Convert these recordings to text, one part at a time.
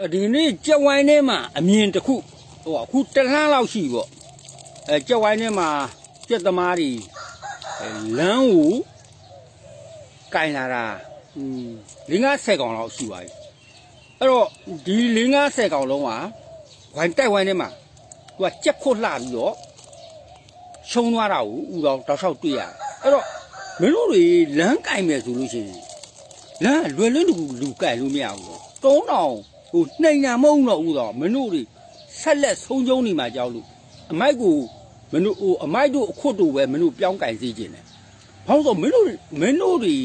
အဲ့ဒီနေ့ကြက်ဝိုင်းထဲမှာအမြင်တစ်ခုဟိုအခုတစ်လှမ်းလောက်ရှိပေါ့အဲကြက်ဝိုင်းထဲမှာကြက်သမားတွေအဲလမ်းကိုကင်လာတာอืม၄50ကောင်လောက်ရှိပါပြီအဲ့တော့ဒီ၄50ကောင်လုံးကဝိုင်းတိုက်ဝိုင်းထဲမှာသူကကြက်ခွတ်လှပြီးတော့ရှုံးသွားတာကိုဥတော်တောက်လျှောက်တွေ့ရတယ်အဲ့တော့မင်းတို့တွေလမ်းကင်မယ်ဆိုလို့ရှိရင်လမ်းလွယ်လွယ်တကူလူကင်လို့မရဘူးတုံးတောင် ဟိုနှိမ်ညာမဟုတ်တော့ဘူးတော့မင်းတို့တွေဆက်လက်ဆုံးကျုံနေမှာကြောက်လို့အမိုက်ကိုမင်းတို့ဟိုအမိုက်တို့အခွတ်တို့ပဲမင်းတို့ပြောင်းကင်စေခြင်းတယ်ဘာလို့ဆိုမင်းတို့မင်းတို့တွေ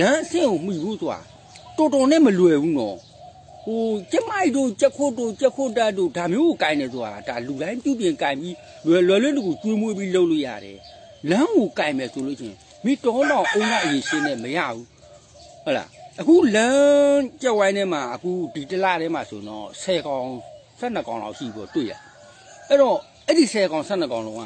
လမ်းအဆင့်ကိုမှီဘူးဆိုတာတော်တော်နဲ့မလွယ်ဘူးနော်ဟိုကျက်မိုက်တို့ကျက်ခွတ်တို့ကျက်ခွတ်တတ်တို့ဒါမျိုးကိုကင်နေဆိုတာဒါလူတိုင်းပြုပြင်ကင်ပြီးလွယ်လွယ်လွယ်တကူကျွေးမွေးပြီးလုပ်လို့ရတယ်လမ်းကိုကင်မယ်ဆိုလို့ချင်းမိတော်တော့အုံနာအရင်ရှင်းနဲ့မရဘူးဟုတ်လား အခုလမ်းကြက်ဝိုင်းထဲမှာအခုဒီတစ်လထဲမှာဆိုတော့10ကောင်12ကောင်လောက်ရှိဖို့တွေ့ရအဲ့တော့အဲ့ဒီ10ကောင်12ကောင်လုံးက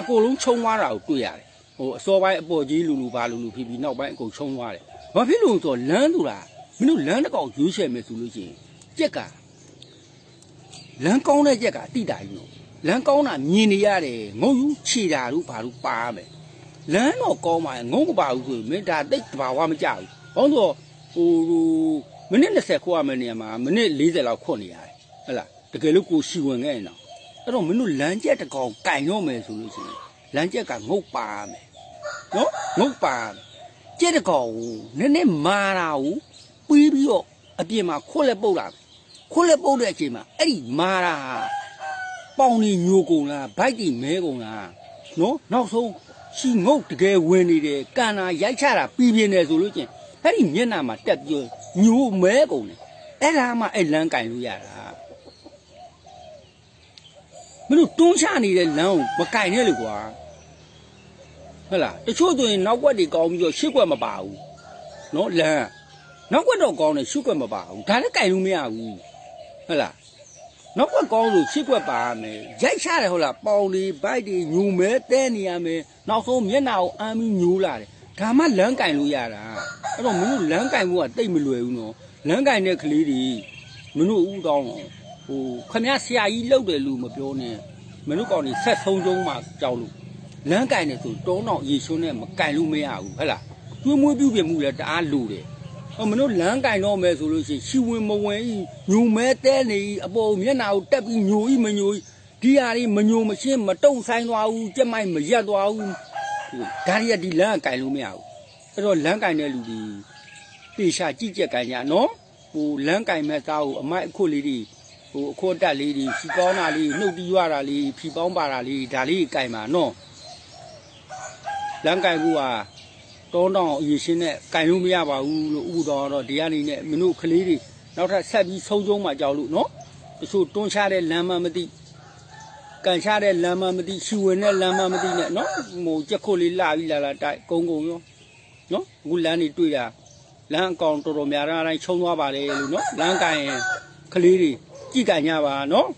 အကိုလုံးခြုံသွားတာကိုတွေ့ရတယ်ဟိုအစောပိုင်းအပေါ်ကြီးလူလူပါလူလူဖြစ်ပြီးနောက်ပိုင်းအကုန်ခြုံသွားတယ်ဘာဖြစ်လို့လဲဆိုတော့လမ်းတူလားမင်းတို့လမ်းတစ်ကောင်ရွေးချယ်မယ်ဆိုလို့ရှိရင်ကြက်ကလမ်းကောင်းတဲ့ကြက်ကအတိတာကြီးနော်လမ်းကောင်းတာမြင်နေရတယ်ငုံယူခြေတာတို့ဘာလို့ပါရမယ်လမ်းတော့ကောင်းပါရဲ့ငုံမပါဘူးဆိုရင်မင်းဒါတိတ်တဘာဝမကြဘူး။ဘာလို့လဲဆိုတော့ ဟိုမိနစ်20ခိုးရမယ့်နေရာမှာမိနစ်40လောက်ခွတ်နေရတယ်။ဟုတ်လား။တကယ်လို့ကိုရှီဝင်ခဲ့ရင်တော့အဲ့တော့မင်းတို့လမ်းကျက်တစ်ကောင်ကင်တော့မယ်ဆိုလို့ရှိရင်လမ်းကျက်ကငုတ်ပါမယ်။နော်ငုတ်ပါမယ်။ကျက်တစ်ကောင်ကိုနည်းနည်းမာတာကိုပြီးပြီးတော့အပြင်မှာခွတ်လက်ပုတ်လာမယ်။ခွတ်လက်ပုတ်တဲ့အချိန်မှာအဲ့ဒီမာတာဟာပေါင်နေညိုကုန်လားဗိုက်တွေမဲကုန်လားနော်နောက်ဆုံးရှီငုတ်တကယ်ဝင်နေတယ်ကန်နာရိုက်ချတာပြီးပြင်းတယ်ဆိုလို့ချင်း အဲ့ဒီမျက်နှာမှာတက်ပြီးညိုမဲကုန်တယ်အဲ့ဒါမှအဲ့လမ်းကင်လို့ရတာမင်းတို့တွန်းချနေတဲ့လမ်းကိုမကင်နဲ့လေကွာဟုတ်လားတချို့ဆိုရင်နောက်ွက်တွေကောင်းပြီးတော့ရှစ်ွက်မပါဘူးနော်လမ်းနောက်ွက်တော့ကောင်းတယ်ရှစ်ွက်မပါဘူးဒါလည်းကင်လို့မရဘူးဟုတ်လားနောက်ကွက်ကောင်းလို့ရှစ်ကွက်ပါရမယ်ရိုက်ချတယ်ဟုတ်လားပေါင်လေးဗိုက်တွေညူမဲတဲနေရမယ်နောက်ဆုံးမျက်နှာကိုအမ်းပြီးညူလာတယ်ဒါမှလမ်းကင်လို့ရတာ အဲ့တော့မင်းတို့လမ်းကင်ဖို့ကတိတ်မလွယ်ဘူးနော်လမ်းကင်တဲ့ကလေးတွေမင်းတို့ဥတောင်းတော့ဟိုခမရဆရာကြီးလောက်တယ်လို့မပြောနဲ့မင်းတို့ကောင်တွေဆက်ဆုံးဆုံးမှကြောက်လို့လမ်းကင်တယ်ဆိုတုံးတော့ရေရွှန်းနဲ့မကင်လို့မရဘူးဟဲ့လားကျွေးမွေးပြုပြင်မှုလည်းတအားလိုတယ်ဟောမလို့လမ်းကင်တော့မယ်ဆိုလို့ရှိရင်ရှီဝင်မဝင်ဤညူမဲတဲနေဤအပေါ်မျက်နှာကိုတက်ပြီးညူဤမညူဤဒီဟာလေးမညူမရှင်းမတုံဆိုင်သွားဘူးကြက်မိုက်မရက်သွားဘူးဒါရီကဒီလမ်းကကင်လို့မရဘူး အဲ့တော့လမ်းကင်တဲ့လူဒီပေရှာကြည့်ကြက်ကင်ညာနော်ဟိုလမ်းကင်မဲ့သားကိုအမိုက်အခွတ်လေးတွေဟိုအခွတ်တက်လေးတွေဖြီကောင်းတာလေးနှုတ်တီးရတာလေးဖြီပေါင်းပါတာလေးဒါလေးကင်ပါနော်လမ်းကင်ကူကတောင်းတောင်းအရေးရှင်းနဲ့ကင်လို့မရပါဘူးလို့ဥပတော်တော့ဒီကနေနဲ့မင်းတို့ကလေးတွေနောက်ထပ်ဆက်ပြီးဆုံးကျုံးမှကြောက်လို့နော်တချို့တွန်းချတဲ့လမ်းမမသိကန်ချတဲ့လမ်းမမသိရှူဝင်တဲ့လမ်းမမသိနဲ့နော်ဟိုကြက်ခုတ်လေးလာပြီးလာလာတိုက်ကုန်းကုန်းရော နော်အခုလမ်းတွေတွေ့တာလမ်းအကောင်တော်တော်များများတိုင်းချုံသွားပါလေလို့နော်လမ်းကင်ရင်ကလေးတွေကြည့်ကန်ကြပါနော်